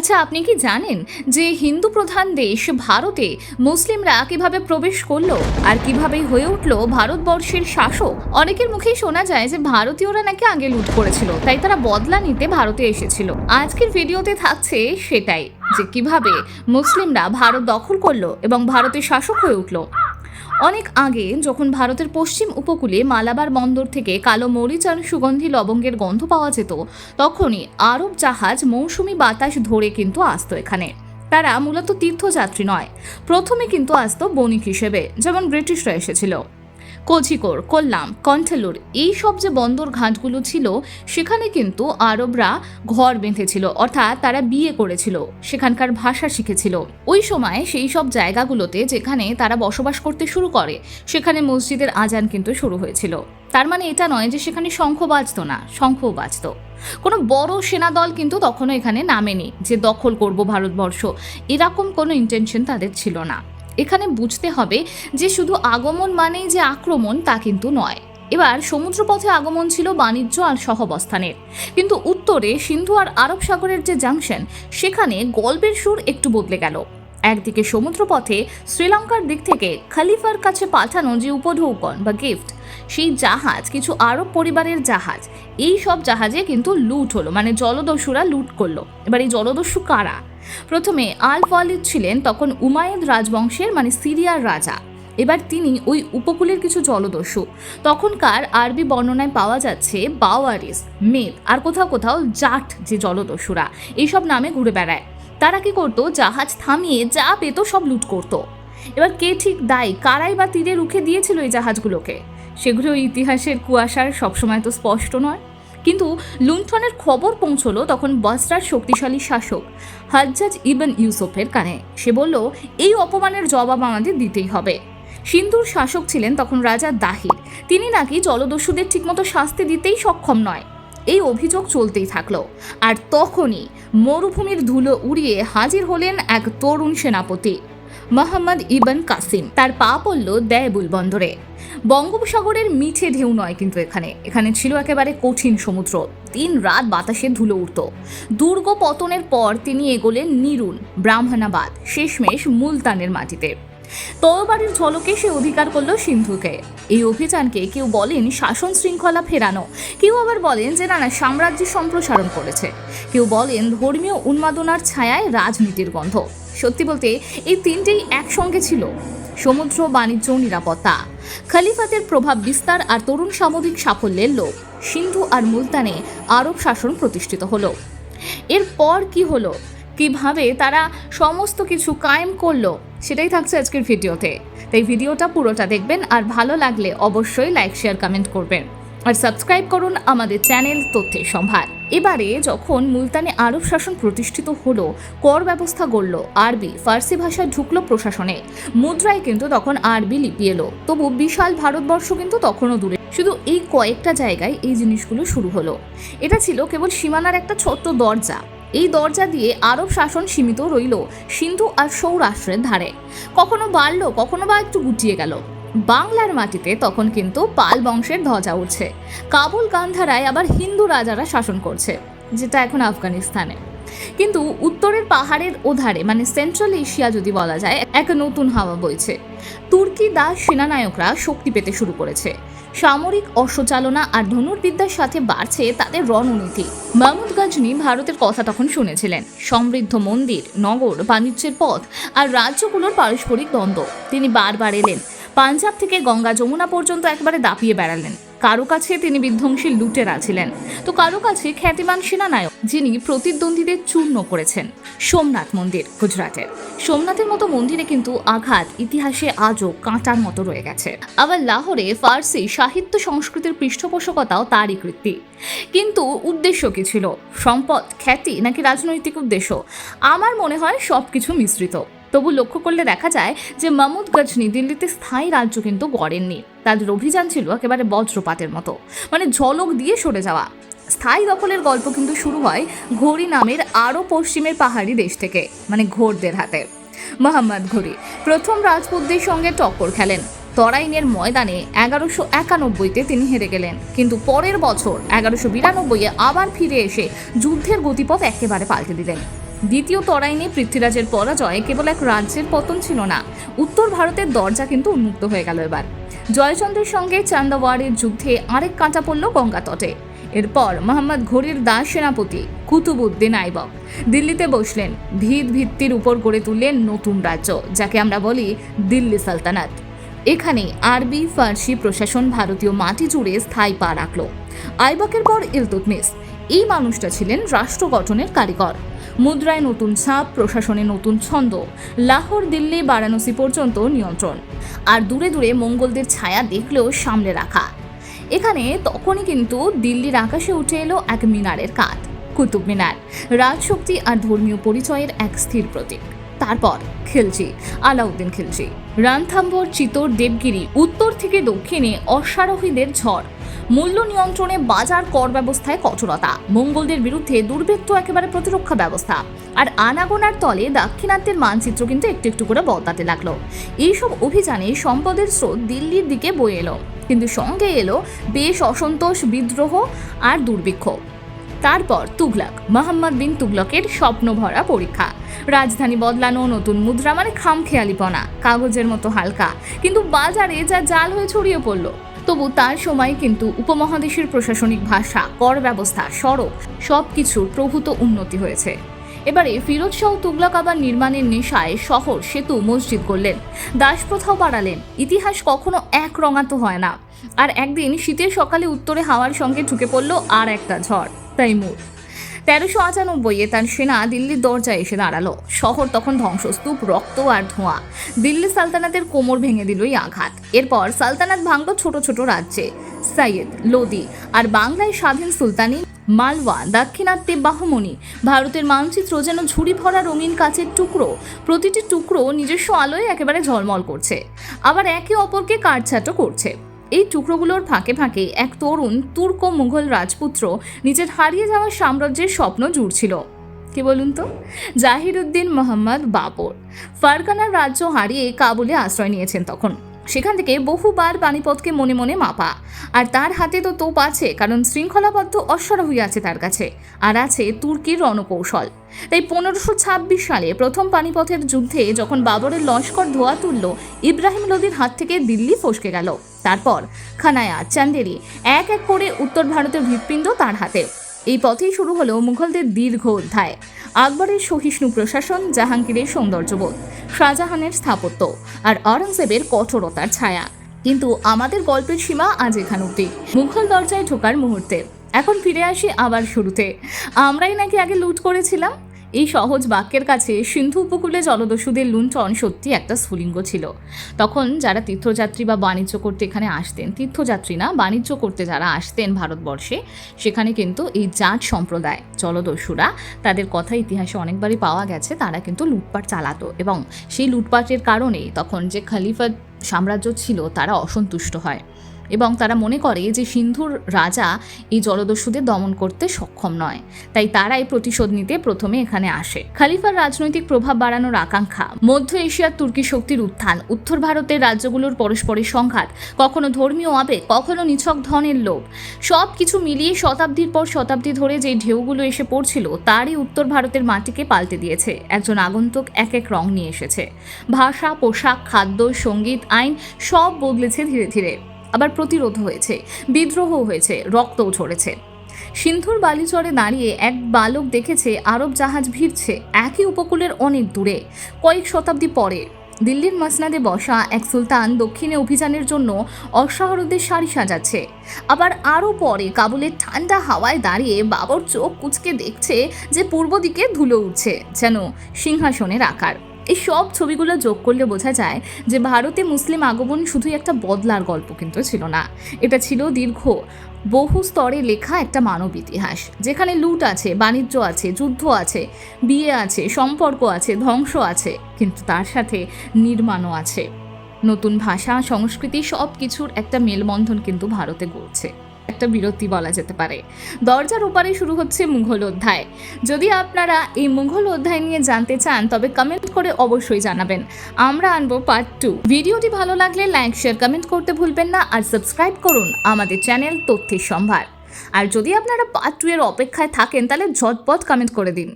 আচ্ছা আপনি কি জানেন যে হিন্দু প্রধান দেশ ভারতে মুসলিমরা কীভাবে প্রবেশ করল আর কীভাবে হয়ে উঠল ভারতবর্ষের শাসক? অনেকের মুখেই শোনা যায় যে ভারতীয়রা নাকি আগে লুট করেছিল, তাই তারা বদলা নিতে ভারতে এসেছিল। আজকের ভিডিওতে থাকছে সেটাই যে কীভাবে মুসলিমরা ভারত দখল করল এবং ভারতের শাসক হয়ে উঠল। অনেক আগে যখন ভারতের পশ্চিম উপকূলে মালাবার বন্দর থেকে কালো মরিচ আর সুগন্ধি লবঙ্গের গন্ধ পাওয়া যেত, তখনই আরব জাহাজ মৌসুমি বাতাস ধরে কিন্তু আসতো এখানে। তারা মূলত তীর্থযাত্রী নয়, প্রথমে কিন্তু আসতো বণিক হিসেবে, যেমন ব্রিটিশরা এসেছিল। কোঝিকোর কোল্লাম, কন্ঠেলুর এই সব যে বন্দর ঘাটগুলো ছিল, সেখানে কিন্তু আরবরা ঘর বেঁধেছিল, অর্থাৎ তারা বিয়ে করেছিল, সেখানকার ভাষা শিখেছিল। ওই সময় সেই সব জায়গাগুলোতে যেখানে তারা বসবাস করতে শুরু করে, সেখানে মসজিদের আজান কিন্তু শুরু হয়েছিল। তার মানে এটা নয় যে সেখানে শঙ্খ বাজতো না, শঙ্খও বাজতো। কোনো বড় সেনাদল কিন্তু তখনও এখানে নামেনি যে দখল করব ভারতবর্ষ। এরকম কোনো ইন্টেনশন তাদের ছিল না। এখানে বুঝতে হবে যে শুধু আগমন মানেই যে আক্রমণ তা কিন্তু নয়। এবার সমুদ্রপথে আগমন ছিল বাণিজ্য আর সহবস্থানের। কিন্তু উত্তরে সিন্ধু আর আরব সাগরের যে জাংশন, সেখানে গল্পের সুর একটু বদলে গেল। একদিকে সমুদ্রপথে শ্রীলঙ্কার দিক থেকে খালিফার কাছে পাঠানো যে উপঢৌকন বা গিফট, সেই জাহাজ, কিছু আরব পরিবারের জাহাজ, এই সব জাহাজে কিন্তু লুট হলো মানে জলদস্যুরা লুট করল। এবার এই জলদস্যু কারা? প্রথমে আল ওয়ালিদ ছিলেন তখন উমায়দ রাজবংশের মানে সিরিয়ার রাজা। এবার তিনি ওই উপকূলের কিছু জলদস্যু। তখনকার আরবি বর্ণনায় পাওয়া যাচ্ছে বাওয়ারিস, মেদ, আর কোথাও কোথাও জাট যে জলদস্যুরা, এইসব নামে ঘুরে বেড়ায়। তারা কি করতো? জাহাজ থামিয়ে যা পেত সব লুট করতো। এবার কে ঠিক দায়ী, কারাই বা তীরে রুখে দিয়েছিল এই জাহাজগুলোকে? সেগুলো ইতিহাসের কুয়াশার সবসময় তো স্পষ্ট নয়। কিন্তু লুণ্ঠনের খবর পৌঁছলো তখন বসরার শক্তিশালী শাসক, হাজ্জাজ ইবন ইউসুফের কানে। সে বলল, এই অপমানের জবাব আমাদের দিতেই হবে। সিন্ধুর শাসক ছিলেন তখন রাজা দাহির। তিনি নাকি জলদস্যুদের ঠিকমতো শাস্তি দিতেই সক্ষম নয়। এই অভিযোগ চলতেই থাকল। আর তখনই মরুভূমির ধুলো উড়িয়ে হাজির হলেন এক তরুণ সেনাপতি। মোহাম্মদ ইবন কাসিম। তার পা পড়ল দেয়বুল বন্দরে। বঙ্গোপসাগরের মিঠে ঢেউ নয় কিন্তু এখানে। এখানে ছিল একেবারে কঠিন সমুদ্র। দিন রাত বাতাসে ধুলো উঠত। দুর্গ পতনের পর তিনি এগোলেন নিরুন, ব্রাহ্মণাবাদ, শেষমেশ মুলতানের মাটিতে। তরবারির ঝলকে সে অধিকার করল সিন্ধুকে। এই অভিযানকে কেউ বলেন শাসন শৃঙ্খলা ফেরানো। কেউ আবার বলেন যে, নানা, সাম্রাজ্য সম্প্রসারণ করেছে। কেউ বলেন ধর্মীয় উন্মাদনার ছায়ায় রাজনীতির গন্ধ। সত্যি বলতে এই তিনটেই একসঙ্গে ছিল। সমুদ্র, বাণিজ্য, নিরাপত্তা। খলিফাতের প্রভাব বিস্তার আর তরুণ সামরিক সাফল্যের লোক সিন্ধু আর মুলতানে আরব শাসন প্রতিষ্ঠিত হলো। এরপর কি হলো? কীভাবে তারা সমস্ত কিছু কায়েম করল? সেটাই থাকছে আজকের ভিডিওতে। তাই ভিডিওটা পুরোটা দেখবেন আর ভালো লাগলে অবশ্যই লাইক শেয়ার কমেন্ট করবেন। আর সাবস্ক্রাইব করুন আমাদের চ্যানেল তথ্যের সম্ভার। এবারে যখন মুলতানে আরব শাসন প্রতিষ্ঠিত হলো, কর ব্যবস্থা গড়ল, আরবি, ফার্সি ভাষা ঢুকলো প্রশাসনে। মুদ্রায় কিন্তু তখন আরবি লিপি এলো। তবু বিশাল ভারতবর্ষ কিন্তু তখনও দূরে। শুধু এই কয়েকটা জায়গায় এই জিনিসগুলো শুরু হলো। এটা ছিল কেবল সীমানার একটা ছোট্ট দরজা। এই দরজা দিয়ে আরব শাসন সীমিত রইল সিন্ধু আর সৌরাষ্ট্রের ধারে। কখনো বাড়লো, কখনো বা একটু গুটিয়ে গেল। বাংলার মাটিতে তখন কিন্তু পাল বংশের ধ্বজা উঠছে কাবুল গান্ধারায় আবার হিন্দু রাজারা শাসন করছে, যেটা এখন আফগানিস্তানে। কিন্তু উত্তরের পাহাড়ের ওধারে মানে সেন্ট্রাল এশিয়া যদি বলা যায়, এক নতুন হাওয়া বইছে। তুর্কি দাস সেনানায়করা শক্তি পেতে শুরু করেছে। সামরিক অশ্বচালনা আর ধনুর্বিদ্যার সাথে বাড়ছে তাদের রণনীতি। মাহমুদ গাজনি ভারতের কথা তখন শুনেছিলেন। সমৃদ্ধ মন্দির, নগর, বাণিজ্যের পথ আর রাজ্যগুলোর পারস্পরিক দ্বন্দ্ব। তিনি বারবার এলেন। পাঞ্জাব থেকে গঙ্গা যমুনা পর্যন্ত একবারে দাপিয়ে বেড়ালেন। কারও কাছে তিনি বিধ্বংসী লুটেরা ছিলেন। তো কারও কাছে খ্যাতিমান সেনানায়ক, যিনি প্রতিদ্বন্দ্বীদের চূর্ণ করেছেন, সোমনাথ মন্দির, গুজরাটের। সোমনাথের মতো মন্দিরে কিন্তু আঘাত ইতিহাসে আজও কাঁটার মতো রয়ে গেছে। আবার লাহোরে ফার্সি সাহিত্য সংস্কৃতির পৃষ্ঠপোষকতাও তারই কৃতি। কিন্তু উদ্দেশ্য কি ছিল? সম্পদ, খ্যাতি নাকি রাজনৈতিক উদ্দেশ্য? আমার মনে হয় সব কিছু মিশ্রিত। তবু লক্ষ্য করলে দেখা যায় যে মামুদ গজনি দিল্লিতে স্থায়ী রাজ্য কিন্তু গড়েননি। তাদের অভিযান ছিল একেবারে বজ্রপাতের মতো। মানে ঝলক দিয়ে সরে যাওয়া। স্থায়ী দখলের গল্প কিন্তু শুরু হয় ঘড়ি নামের আরও পশ্চিমের পাহাড়ি দেশ থেকে মানে ঘোরদের হাতে। মোহাম্মদ ঘড়ি প্রথম রাজপুতদের সঙ্গে টক্কর খেলেন। তরাইনের ময়দানে এগারোশো একানব্বইতে তিনি হেরে গেলেন। কিন্তু পরের বছর এগারোশো বিরানব্বইয়ে আবার ফিরে এসে যুদ্ধের গতিপথ একেবারে পাল্টে দিলেন। দ্বিতীয় তরাইনে পৃথ্বীরাজের পরাজয় কেবল এক রাজ্যের পতন ছিল না, উত্তর ভারতের দরজা কিন্তু উন্মুক্ত হয়ে গেল এবার। জয়চন্দ্রের সঙ্গে চান্দাওয়ারের যুদ্ধে আরেক কাঁটা পড়ল গঙ্গা তটে। এরপর মোহাম্মদ ঘড়ির দাস সেনাপতি কুতুবুদ্দিন আইবক দিল্লিতে বসলেন। ভিত ভিত্তির উপর গড়ে তুললেন নতুন রাজ্য, যাকে আমরা বলি দিল্লি সালতানাত। এখানে আরবি, ফার্সি প্রশাসন ভারতীয় মাটি জুড়ে স্থায়ী পা রাখল। আইবকের পর ইলতুতমিস এই মানুষটা ছিলেন রাষ্ট্র গঠনের কারিগর। মুদ্রায় নতুন ছাপ, প্রশাসনে নতুন ছন্দ। লাহোর, দিল্লি, বারাণসী পর্যন্ত নিয়ন্ত্রণ। আর দূরে দূরে মঙ্গলদের ছায়া দেখলেও সামলে রাখা। এখানে তখনই কিন্তু দিল্লির আকাশে উঠে এলো এক মিনারের কাঠ কুতুব মিনার। রাজশক্তি আর ধর্মীয় পরিচয়ের এক স্থির প্রতীক। তারপর খিলজি, আলাউদ্দিন খিলজি। রানথাম্বর চিতোর, দেবগিরি উত্তর থেকে দক্ষিণে অশ্বারোহীদের ঝড়। মূল্য নিয়ন্ত্রণে বাজার কর ব্যবস্থায় কঠোরতা, মঙ্গলদের বিরুদ্ধে দুর্বৃত্ত একেবারে প্রতিরক্ষা ব্যবস্থা আর আনাগোনার তলে দাক্ষিণাত্যের মানচিত্র কিন্তু একটু একটু করে বদলাতে লাগল। এইসব অভিযানে সম্পদের স্রোত দিল্লির দিকে বয়ে এলো, কিন্তু সঙ্গে এলো বেশ অসন্তোষ বিদ্রোহ আর দুর্ভিক্ষ। তারপর তুগলক মোহাম্মদ বিন তুগলকের স্বপ্ন ভরা পরীক্ষা। রাজধানী বদলানো, নতুন মুদ্রা মানে খামখেয়ালিপনা, কাগজের মতো হালকা, কিন্তু বাজারে যা জাল হয়ে ছড়িয়ে পড়ল। তবু তার সময় কিন্তু উপমহাদেশের প্রশাসনিক ভাষা, কর ব্যবস্থা, সড়ক সব কিছুর প্রভূত উন্নতি হয়েছে। এবারে ফিরোজ শাহ তুগলক আবার নির্মাণের নেশায় শহর সেতু মসজিদ করলেন। দাসপ্রথাও বাড়ালেন। ইতিহাস কখনো এক রঙাতো হয় না। আর একদিন শীতের সকালে উত্তরে হাওয়ার সঙ্গে ঢুকে পড়ল আর একটা ঝড় তৈমুর তেরোশো আটানব্বইয়ে তার সেনা দিল্লির দরজায় এসে দাঁড়াল। শহর তখন ধ্বংসস্তূপ, রক্ত আর ধোঁয়া। দিল্লি সালতানাতের কোমর ভেঙে দিল এই আঘাত। এরপর সালতানাত ভাঙল ছোট ছোট রাজ্যে। সাইয়েদ, লোদি আর বাংলায় স্বাধীন সুলতানি মালওয়া দাক্ষিণাত্যে বাহমনি। ভারতের মানচিত্র যেন ঝুড়ি ভরা রঙিন কাচের টুকরো। প্রতিটি টুকরো নিজস্ব আলোয় একেবারে ঝলমল করছে। আবার একে অপরকে কাটছাটো করছে। এই টুকরোগুলোর ফাঁকে ফাঁকে এক তরুণ তুর্ক মুঘল রাজপুত্র নিজের হারিয়ে যাওয়া সাম্রাজ্যের স্বপ্ন জুড়ছিল। কি বলুন তো? জাহিরুদ্দিন মোহাম্মদ বাবর। ফারকানার রাজ্য হারিয়ে কাবুলে আশ্রয় নিয়েছেন তখন। সেখান থেকে বহুবার পানিপথকে মনে মনে মাপা। আর তার হাতে তো তোপ আছে, কারণ শৃঙ্খলাবদ্ধ অশ্বারোহী আছে তার কাছে, আর আছে তুর্কির রণকৌশল। তাই পনেরোশো ছাব্বিশ সালে প্রথম পানিপথের যুদ্ধে যখন বাবরের লস্কর ধোয়া তুলল, ইব্রাহিম লোদির হাত থেকে দিল্লি ফসকে গেল। তারপর খানায়া, চান্দেরি এক এক করে উত্তর ভারতের হৃৎপিণ্ড তার হাতে। এই পথেই শুরু হলো মুঘলদের দীর্ঘ অধ্যায়। আকবরের সহিষ্ণু প্রশাসন, জাহাঙ্গীরের সৌন্দর্যবোধ, শাহজাহানের স্থাপত্য আর আওরঙ্গজেবের কঠোরতার ছায়া। কিন্তু আমাদের গল্পের সীমা আজ এখান অব্দি মুঘল দরজায় ঢোকার মুহূর্তে। এখন ফিরে আসি আবার শুরুতে। আমরাই নাকি আগে লুট করেছিলাম? এই সহজ বাক্যের কাছে সিন্ধু উপকূলে জলদস্যুদের লুণ্ঠন সত্যি একটা স্ফুলিঙ্গ ছিল। তখন যারা তীর্থযাত্রী বা বাণিজ্য করতে এখানে আসতেন, তীর্থযাত্রী না, বাণিজ্য করতে যারা আসতেন ভারতবর্ষে, সেখানে কিন্তু এই জাট সম্প্রদায়, জলদস্যুরা, তাদের কথা ইতিহাসে অনেকবারই পাওয়া গেছে, তারা কিন্তু লুটপাট চালাতো এবং সেই লুটপাটের কারণেই তখন যে খালিফা সাম্রাজ্য ছিল, তারা অসন্তুষ্ট হয়। এবং তারা মনে করে যে সিন্ধুর রাজা এই জলদস্যুদের দমন করতে সক্ষম নয়। তাই তারাই প্রতিশোধ নিতে প্রথমে এখানে আসে। খালিফার রাজনৈতিক প্রভাব বাড়ানোর আকাঙ্ক্ষা, মধ্য এশিয়ার তুর্কি শক্তির উত্থান, উত্তর ভারতের রাজ্যগুলোর পরস্পরের সংঘাত, কখনো ধর্মীয় আবেগ, কখনো নিছক ধনের লোভ সব কিছু মিলিয়ে শতাব্দীর পর শতাব্দী ধরে যে ঢেউগুলো এসে পড়ছিল, তারই উত্তর ভারতের মাটিকে পাল্টে দিয়েছে। একজন আগন্তুক এক এক রং নিয়ে এসেছে। ভাষা, পোশাক, খাদ্য, সংগীত, আইন সব বদলেছে ধীরে ধীরে। আবার প্রতিরোধ হয়েছে বিদ্রোহ হয়েছে, রক্তও ঝরেছে। সিন্ধুর বালিচরে দাঁড়িয়ে এক বালক দেখেছে আরব জাহাজ ভিড়ছে, একই উপকূলের অনেক দূরে। কয়েক শতাব্দী পরে দিল্লির মাসনাদে বসা এক সুলতান দক্ষিণে অভিযানের জন্য অশ্বারোহীদের সারি সাজাচ্ছে। আবার আরও পরে কাবুলের ঠান্ডা হাওয়ায় দাঁড়িয়ে বাবর চোখ কুচকে দেখছে যে পূর্ব দিকে ধুলো উঠছে, যেন সিংহাসনের আকার। এই সব ছবিগুলো যোগ করলে বোঝা যায় যে ভারতে মুসলিম আগমন শুধুই একটা বদলার গল্প কিন্তু ছিল না। এটা ছিল দীর্ঘ, বহু স্তরে লেখা একটা মানব ইতিহাস, যেখানে লুট আছে, বাণিজ্য আছে, যুদ্ধ আছে, বিয়ে আছে, সম্পর্ক আছে, ধ্বংস আছে, কিন্তু তার সাথে নির্মাণও আছে। নতুন ভাষা, সংস্কৃতি সব কিছুর একটা মেলবন্ধন কিন্তু ভারতে গড়ছে। একটা বিরতি বলা যেতে পারে। দরজার ওপারে শুরু হচ্ছে মুঘল অধ্যায়। যদি আপনারা এই মুঘল অধ্যায় নিয়ে জানতে চান, তবে কমেন্ট করে অবশ্যই জানাবেন। আমরা আনব পার্ট টু ভিডিওটি ভালো লাগলে লাইক শেয়ার কমেন্ট করতে ভুলবেন না আর সাবস্ক্রাইব করুন আমাদের চ্যানেল তথ্যের সম্ভার। আর যদি আপনারা পার্ট টু এর অপেক্ষায় থাকেন, তাহলে ঝটপট কমেন্ট করে দিন।